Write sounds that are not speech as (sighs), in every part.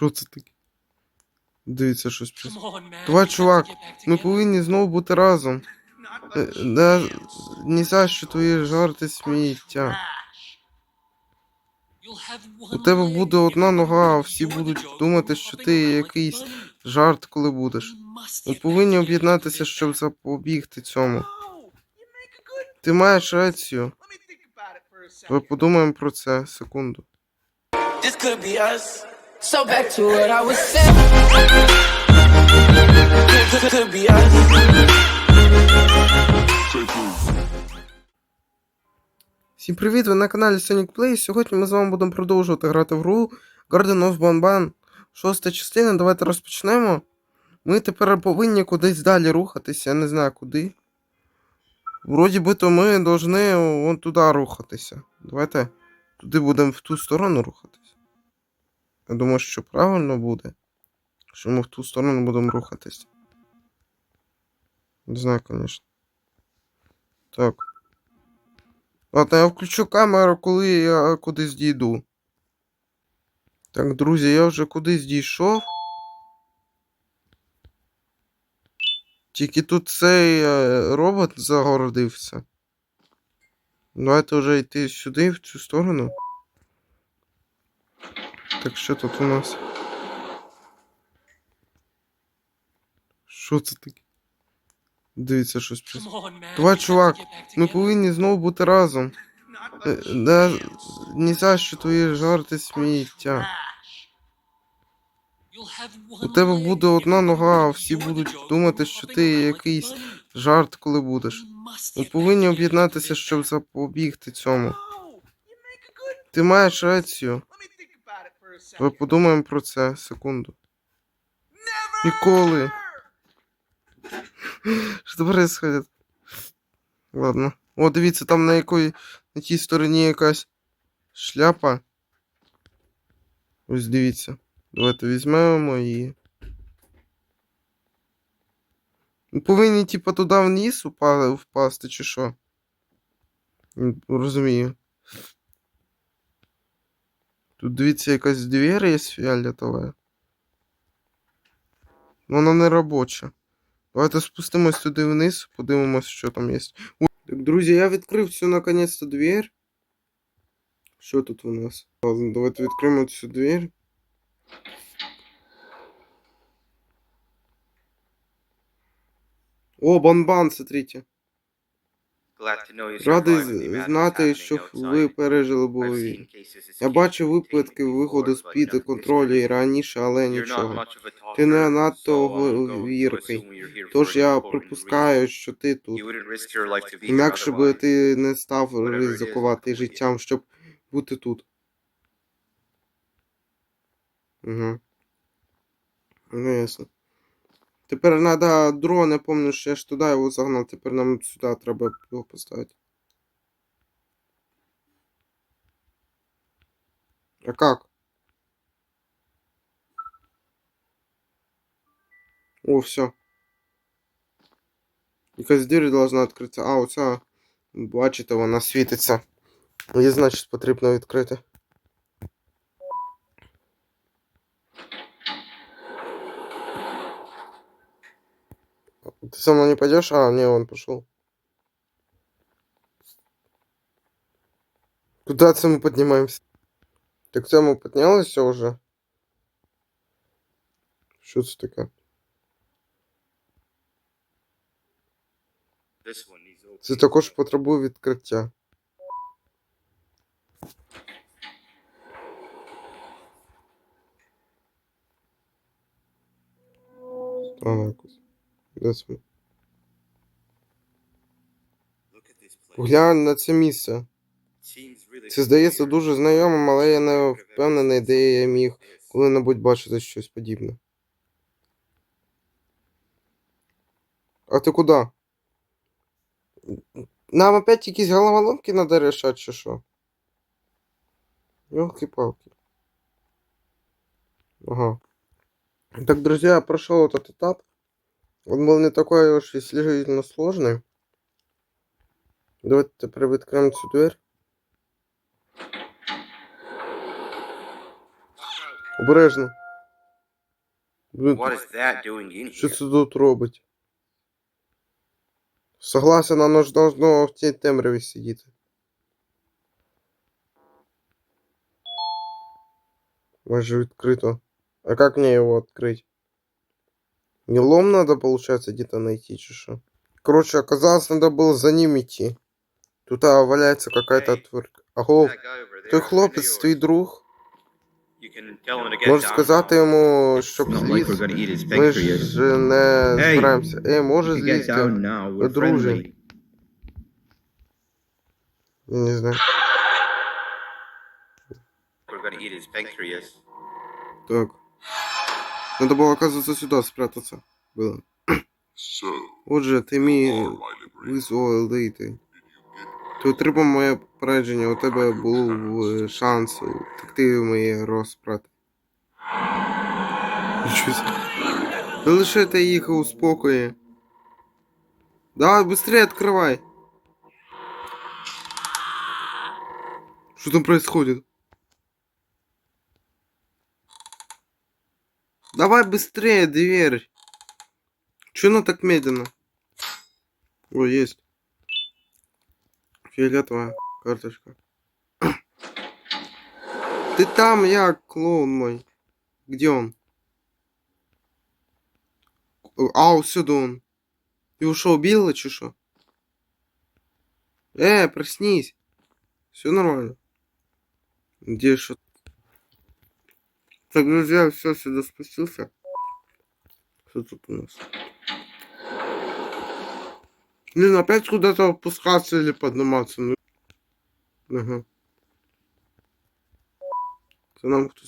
Що це таке? Дивіться, щось пис- Давай, чувак, Ми повинні знову бути разом. Е, Да, ні за що твої жарти сміття. У тебе буде одна нога, а всі будуть думати, що ти якийсь Жарт, коли будеш. Ми повинні об'єднатися, щоб запобігти цьому. Ти маєш рацію. Давай подумаємо про це секунду. This could be us. So back to what I was saying. Всім привіт! Ви на каналі Sonic Play. Сьогодні ми з вами будемо продовжувати грати в гру Garden of Banban. Шоста частина. Давайте розпочнемо. Ми тепер повинні кудись далі рухатися, я не знаю куди. Вроді би то ми повинні вон туди рухатися. Давайте туди будемо в ту сторону рухатися. Я думаю, що правильно буде. Що ми в ту сторону будемо рухатися. Не знаю, звісно. Так. Ладно, я включу камеру, коли я кудись дійду. Так, друзі, я вже кудись дійшов. Тільки тут цей е, робот загородився. Давайте вже йти сюди, в цю сторону. Так що тут у нас? Що це таке? Дивіться, щось пис- Давай, чувак, Ми повинні знову бути разом. Е, Да, ні за що твої жарти сміття. У тебе буде одна нога, а всі будуть думати, що ти якийсь Жарт, коли будеш. Ми повинні об'єднатися, щоб запобігти цьому. Ти маєш рацію. Давай подумаємо про це секунду. Ніколи. Що происходит? Ладно. О, дивіться, там на якої на тій стороні якась шляпа. Ось дивіться. Давайте візьмемо її. Ми повинні, типу, туди вниз упа- впасти, чи що? Розумію. Тут дивіться, якась двері є фіолетова. Вона не робоча. Давайте спустимось туди вниз, подивимось, що там є. Так, друзі, я відкрив цю наконець-то двір. Що тут у нас? Ладно, давайте відкриємо цю двір. О, банбан, смотрите. Радий знати, що ви пережили бойові. Я бачив випадки виходу з під контролю і раніше, але нічого. Ти не надто говіркий. Тож я припускаю, що ти тут. Інакше би ти не став ризикувати життям, щоб бути тут. Угу. Ну, ясно. Тепер треба дрон, я помню, що я ж туди його загнав, тепер нам сюди треба його поставити. А как? О, все. Якась двері должна відкритися. А, оця. Бачите, вона світиться. Її, значить, потрібно відкрити. Ты со мной не пойдешь? А, не, он пошел. Куда это мы поднимаемся? Так це ми піднялися вже? Що це таке? Це також потребує відкриття. Странно якось. Де це? ми? Поглянь на це місце. Це здається дуже знайомим, але я не впевнений, де я міг коли-небудь бачити щось подібне. А ти куди? Нам опять якісь головоломки надо решать, чи що? Ёлки-палки. Ага. Так, друзья, я прошел этот этап. Он был не такой уж и слишком сложный. Давайте тепер відкриємо цю дверь. Обережно. Блін, What is that doing in Що here? це тут робить? Согласен, воно ж должно в цій темряві сидіти. Майже відкрито. А как мне его открыть? Не лом надо, получается, где-то найти, чи что? Короче, оказалось, надо было за ним идти. Тут а, валяется какая-то Эй. отвертка. Аго, That guy over there, той friend of хлопець, твій yours. друг. You can tell him to get Можеш down сказати now. йому, щоб It's not like we're зліз. gonna eat his Ми pancreas. ж не Hey, збираємося. Ей, може You get злізти? down now. We're друже. friendly. Я не знаю. We're gonna eat his pancreas. Так. Надо было, оказывается, сюда спрятаться. Было. Отже, ти мій визволити. Ти отримав моє попередження, у тебе був е, шанс втекти в моє розпрати. (sighs) Нічого собі. Не лишайте їх у спокої. Давай, быстрее открывай. Что там происходит? Давай быстрее дверь. Че она так медленно? О, есть. Фиолетовая карточка. (coughs) Ты там, я, клоун мой. Где он? А, сюда он. Его что, убило, чи что? Э, проснись. Все нормально. Где что? Так, друзья, все, сюда спустился. Что тут у нас? Блин, опять куда-то опускаться или подниматься. Ну... Ага. Это нам кто-то...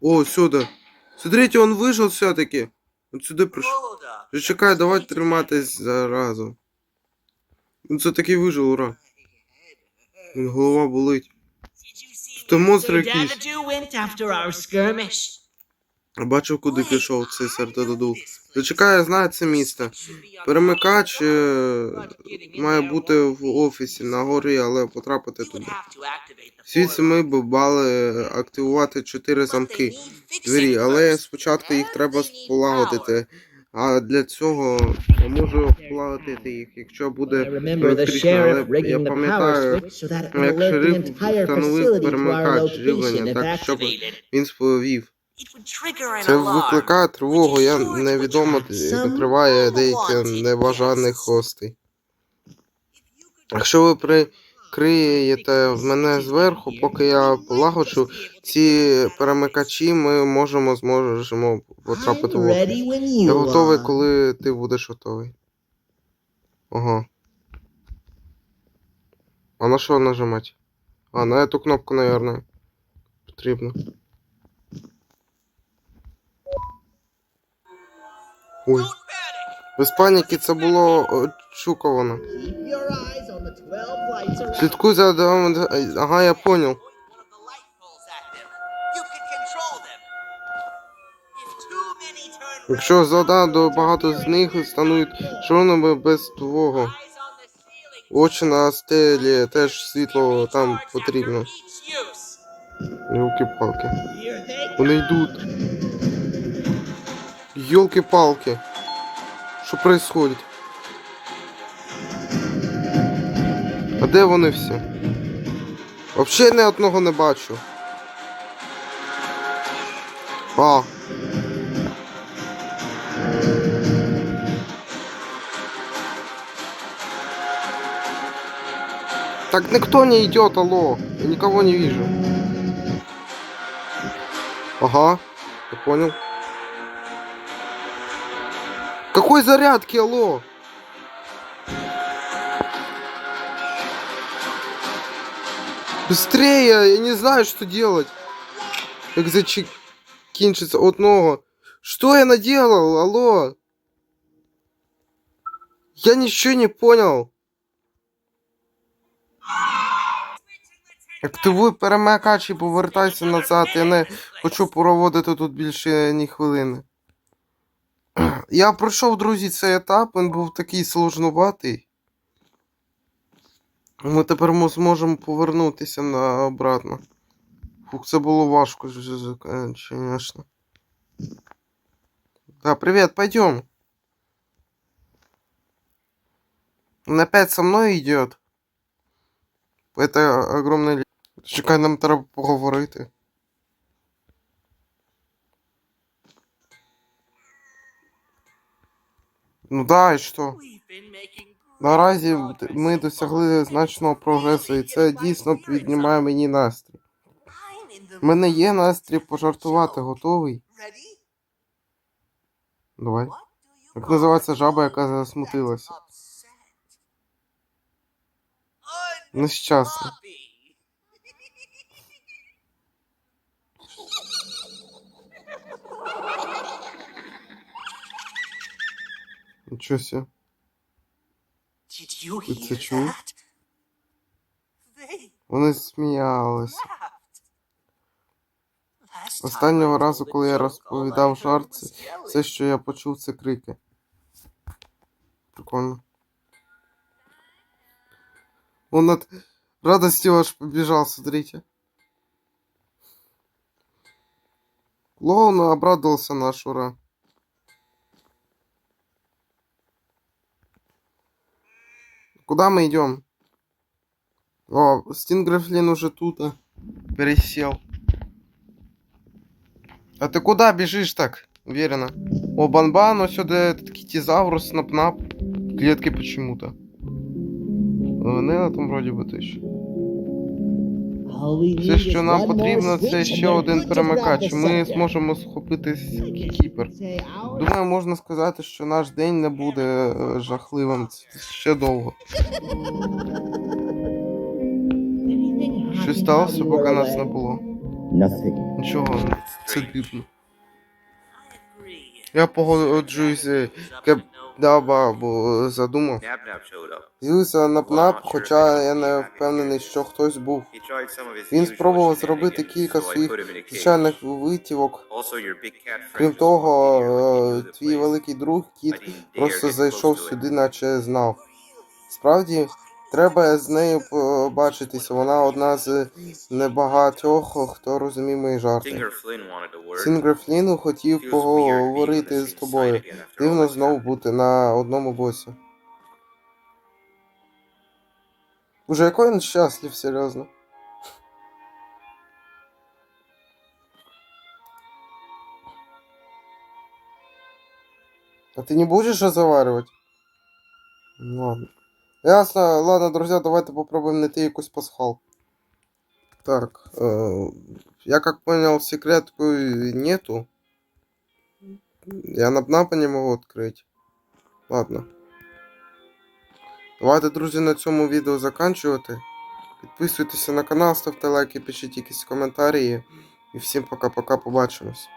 О, сюда. Смотрите, он выжил все-таки. Он сюда пришел. Hold up. Чекай, давай триматись заразу. Він все-таки вижив, ура. Він голова болить. Our skirmish? Я бачив, куди пішов цей сердододу. Зачекай, я знаю це місце. Перемикач е, має бути в офісі на горі, але потрапити туди. Звідси ми б мали активувати чотири замки двері, але спочатку їх треба полагодити. А для цього я можу полагодити їх, якщо буде sheriff але я пам'ятаю, як шериф встановив перемикач живлення, так, щоб він сповів. Це викликає тривогу, я невідомо attract і деяких небажаних гостей. Якщо ви прикриєте мене зверху, поки я полагоджу ці перемикачі, ми можемо зможемо потрапити в офіс. Я готовий, коли ти будеш готовий. Ага. А на що нажимати? А, на эту кнопку, наверное. Потрібно. Ой. Без паніки це було очікувано. Keep your eyes on the 12 lights around. Слідкуй за домом. Ага, я понял. Якщо зададо багато з них стануть чорними без твого. Очі на стелі теж світло там потрібно. Йолки-палки. Вони йдуть. Йолки-палки. Що происходит? А де вони всі? Вообще ні одного не бачу. А. Так никто не идет, алло. Я никого не вижу. Ага, я понял. Какой зарядки, алло? Быстрее, я не знаю, что делать. Как закінчиться одного. Что я наделал, алло? Я ничего не понял. Активуй перемикач і повертайся назад. Я не хочу проводити тут більше ні хвилини. Я пройшов, друзі, цей етап, він був такий сложнуватий. Ми тепер мо- зможемо повернутися на обратно. Фух, це було важко, звісно. Да, привет, пойдем. Он опять со мной идет. Это огромная... ли- Чекай, нам треба поговорити. Ну да, і що? Наразі д- progress ми досягли значного прогресу, і це дійсно піднімає мені настрій. У мене є настрій пожартувати, готовий? Давай. Як називається жаба, яка засмутилася? Нещасна. Нічого сі. Ти це чув? Вони сміялися. Останнього разу, коли я розповідав heard жарт, was це yelling. все, що я почув, це крики. Прикольно. Он от радости аж побежал, смотрите. Клоун обрадовался наш, ура. Куда мы идем? О, Стингрефлин уже тут а, пересел. А ты куда бежишь так? Уверенно. О, Банбан, ось сюди этот китизаврус, Снап-Нап. Клетки почему-то. Вони на там вроді би теж. All we Все, що нам потрібно, це ще один перемикач. Ми зможемо схопити кіпер. Думаю, можна сказати, що наш день не буде е, жахливим. Ще довго. Щось сталося, поки нас не було. Нічого, це дивно. Я погоджуюсь, е, to no задумав. З'явився Напнап, хоча я не впевнений, що хтось був. Він спробував зробити кілька своїх звичайних витівок. Крім того, е, твій великий друг кіт просто зайшов сюди, наче знав. Справді, треба з нею побачитися. Вона одна з небагатьох, хто розуміє мої жарти. Сінгер Фліну хотів поговорити з тобою. Дивно знову бути на одному боці. Уже який він щаслив, серйозно. А ты не будешь разговаривать? Ну Ладно. Ясно, ладно, друзья, давайте попробуем найти якусь пасхалку. Так, э, я как понял, секретку нету. Я на напа не могу открыть. Ладно. Давайте, друзі, на цьому відео заканчувати. Підписуйтеся на канал, ставте лайки, пишіть якісь коментарі. І всім пока-пока, побачимось.